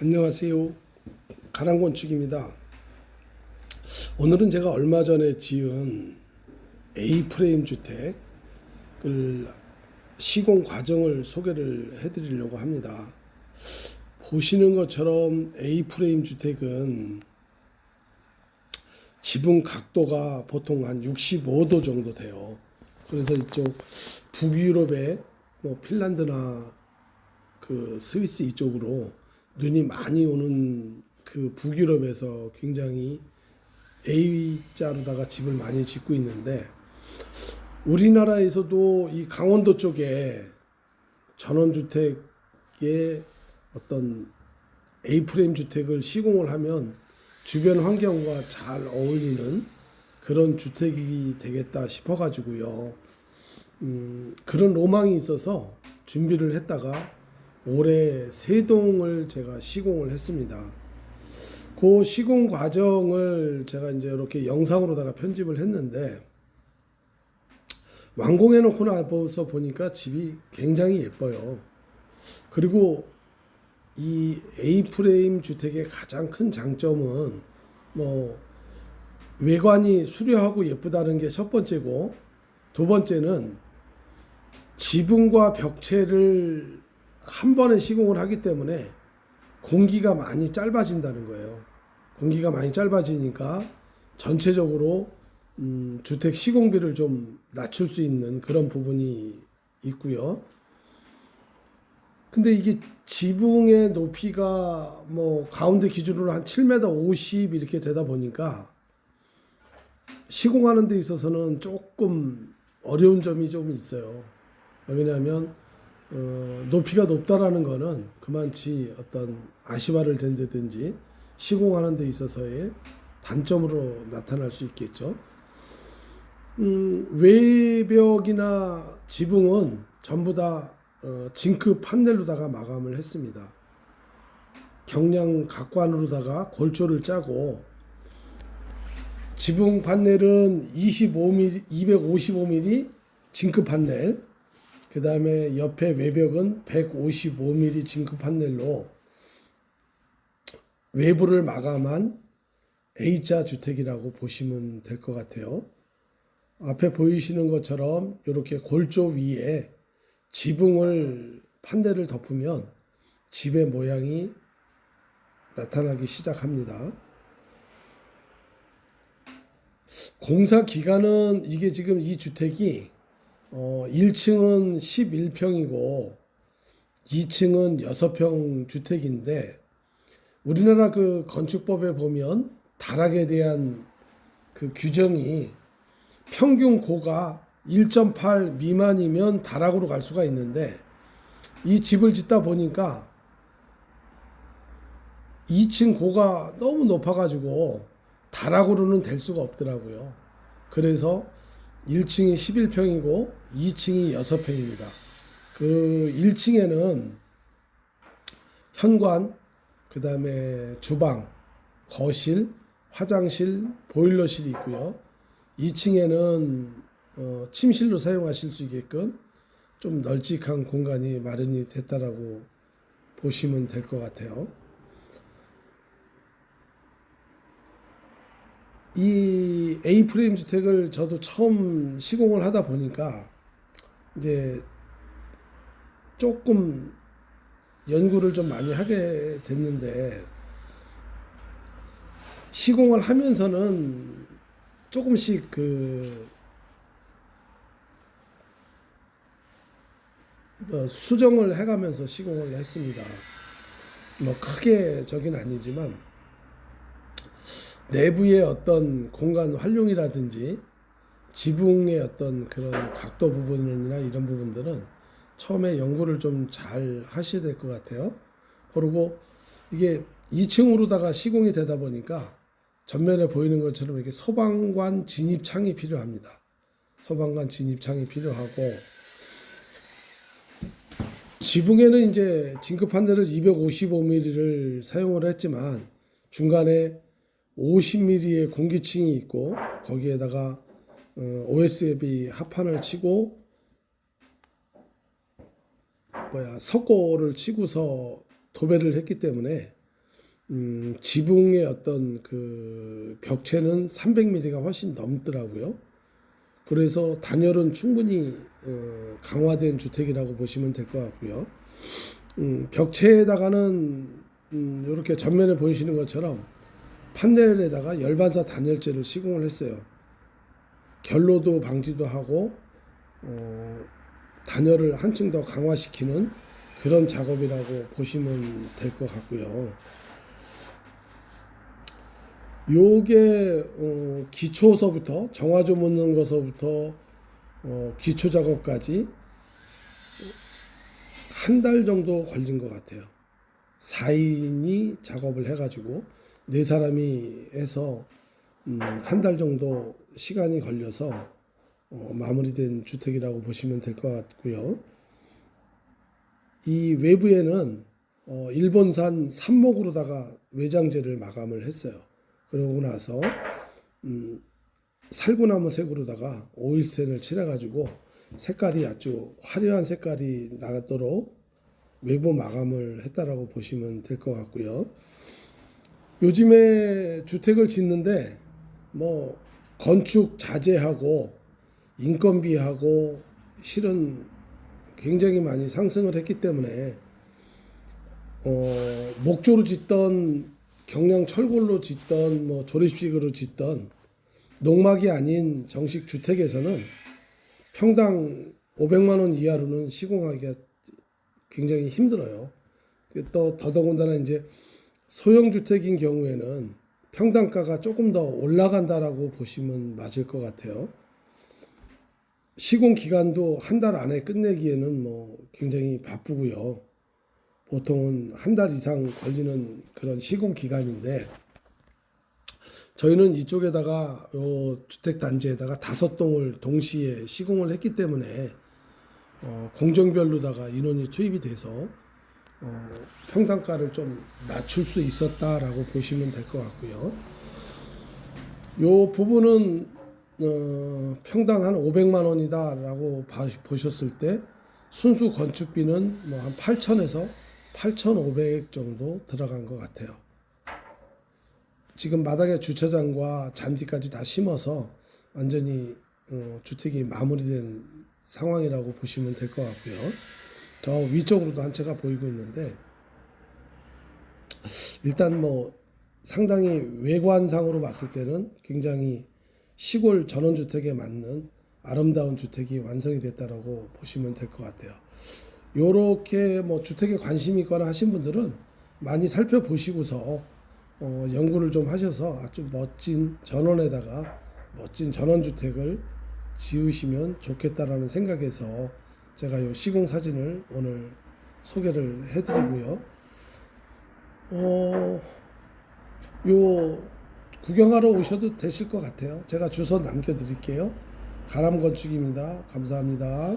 안녕하세요. 가랑건축입니다. 오늘은 제가 얼마 전에 지은 A 프레임 주택을 시공 과정을 소개를 해드리려고 합니다. 보시는 것처럼 A 프레임 주택은 지붕 각도가 보통 한 65도 정도 돼요. 그래서 이쪽 북유럽의 뭐 핀란드나 그 스위스 이쪽으로 눈이 많이 오는 그 북유럽에서 굉장히 A자로다가 집을 많이 짓고 있는데 우리나라에서도 이 강원도 쪽에 전원주택의 어떤 A 프레임 주택을 시공을 하면 주변 환경과 잘 어울리는 그런 주택이 되겠다 싶어 가지고요. 음, 그런 로망이 있어서 준비를 했다가 올해 세 동을 제가 시공을 했습니다. 그 시공 과정을 제가 이제 이렇게 영상으로다가 편집을 했는데 완공해 놓고 나서 보니까 집이 굉장히 예뻐요. 그리고 이 A 프레임 주택의 가장 큰 장점은 뭐 외관이 수려하고 예쁘다는 게 첫 번째고 두 번째는 지붕과 벽체를 한 번에 시공을 하기 때문에 공기가 많이 짧아진다는 거예요. 공기가 많이 짧아지니까 전체적으로 음, 주택 시공비를 좀 낮출 수 있는 그런 부분이 있고요. 근데 이게 지붕의 높이가 뭐 가운데 기준으로 한 7m 50 이렇게 되다 보니까 시공하는 데 있어서는 조금 어려운 점이 좀 있어요. 왜냐하면 어, 높이가 높다라는 거는 그만치 어떤 아시화를 댄다든지 시공하는 데 있어서의 단점으로 나타날 수 있겠죠. 음, 외벽이나 지붕은 전부 다 어, 징크 판넬로다가 마감을 했습니다. 경량 각관으로다가 골조를 짜고 지붕 판넬은 25mm, 255mm 징크 판넬, 그 다음에 옆에 외벽은 155mm 징크 판넬로 외부를 마감한 A자 주택이라고 보시면 될 것 같아요. 앞에 보이시는 것처럼 이렇게 골조 위에 지붕을 판넬을 덮으면 집의 모양이 나타나기 시작합니다. 공사 기간은 이게 지금 이 주택이 어 1층은 11평이고 2층은 6평 주택인데 우리나라 그 건축법에 보면 다락에 대한 그 규정이 평균 고가 1.8 미만이면 다락으로 갈 수가 있는데 이 집을 짓다 보니까 2층 고가 너무 높아가지고 다락으로는 될 수가 없더라고요. 그래서 1층이 11평이고 2층이 6평입니다. 그 1층에는 현관, 그 다음에 주방, 거실, 화장실, 보일러실이 있고요. 2층에는 어, 침실로 사용하실 수 있게끔 좀 널찍한 공간이 마련이 됐다라고 보시면 될 것 같아요. 이 A 프레임 주택을 저도 처음 시공을 하다 보니까 이제 조금 연구를 좀 많이 하게 됐는데 시공을 하면서는 조금씩 그 어, 수정을 해가면서 시공을 했습니다. 뭐 크게 저긴 아니지만 내부의 어떤 공간 활용이라든지 지붕의 어떤 그런 각도 부분이나 이런 부분들은 처음에 연구를 좀 잘 하셔야 될 것 같아요. 그리고 이게 2층으로다가 시공이 되다 보니까 전면에 보이는 것처럼 이렇게 소방관 진입창이 필요합니다. 소방관 진입창이 필요하고 지붕에는 이제 진급 판넬을 255mm를 사용을 했지만 중간에 50mm의 공기층이 있고 거기에다가 어, OSB 합판을 치고 뭐야 석고를 치고서 도배를 했기 때문에 음, 지붕의 어떤 그 벽체는 300mm가 훨씬 넘더라고요. 그래서 단열은 충분히 어, 강화된 주택이라고 보시면 될 것 같고요. 음, 벽체에다가는 음, 이렇게 전면에 보이시는 것처럼 판넬에다가 열반사 단열재를 시공을 했어요. 결로도 방지도 하고 어, 단열을 한층 더 강화시키는 그런 작업이라고 보시면 될 것 같고요. 요게 어, 기초서부터 정화조 묻는 것서부터 어, 기초 작업까지 한 달 정도 걸린 것 같아요. 4인이 작업을 해가지고 네 사람이 해서 음, 한달 정도 시간이 걸려서 어, 마무리된 주택이라고 보시면 될 것 같고요. 이 외부에는 어, 일본산 삽목으로다가 외장재를 마감을 했어요. 그러고 나서 음, 살구나무 색으로다가 오일센을 칠해가지고 색깔이 아주 화려한 색깔이 나도록 외부 마감을 했다라고 보시면 될 것 같고요. 요즘에 주택을 짓는데 뭐 건축 자재하고 인건비하고 실은 굉장히 많이 상승을 했기 때문에 어, 목조로 짓던 경량 철골로 짓던 뭐 조립식으로 짓던 농막이 아닌 정식 주택에서는 평당 500만 원 이하로는 시공하기가 굉장히 힘들어요. 또 더더군다나 이제 소형 주택인 경우에는 평당가가 조금 더 올라간다라고 보시면 맞을 것 같아요. 시공 기간도 한 달 안에 끝내기에는 뭐 굉장히 바쁘고요. 보통은 한 달 이상 걸리는 그런 시공 기간인데 저희는 이쪽에다가 요 주택 단지에다가 다섯 동을 동시에 시공을 했기 때문에 어, 공정별로다가 인원이 투입이 돼서 어, 평당가를 좀 낮출 수 있었다라고 보시면 될 것 같고요. 요 부분은 어, 평당 한 500만 원이다라고 봐- 보셨을 때 순수 건축비는 뭐 한 8천에서 8,500 정도 들어간 것 같아요. 지금 마당에 주차장과 잔디까지 다 심어서 완전히 어, 주택이 마무리된 상황이라고 보시면 될 것 같고요. 저 위쪽으로도 한 채가 보이고 있는데 일단 뭐 상당히 외관상으로 봤을 때는 굉장히 시골 전원주택에 맞는 아름다운 주택이 완성이 됐다라고 보시면 될 것 같아요. 요렇게 뭐 주택에 관심이 있거나 하신 분들은 많이 살펴보시고서 어, 연구를 좀 하셔서 아주 멋진 전원에다가 멋진 전원주택을 지으시면 좋겠다라는 생각에서 제가 요 시공 사진을 오늘 소개를 해드리고요. 어, 요 구경하러 오셔도 되실 것 같아요. 제가 주소 남겨드릴게요. 가람 건축입니다. 감사합니다.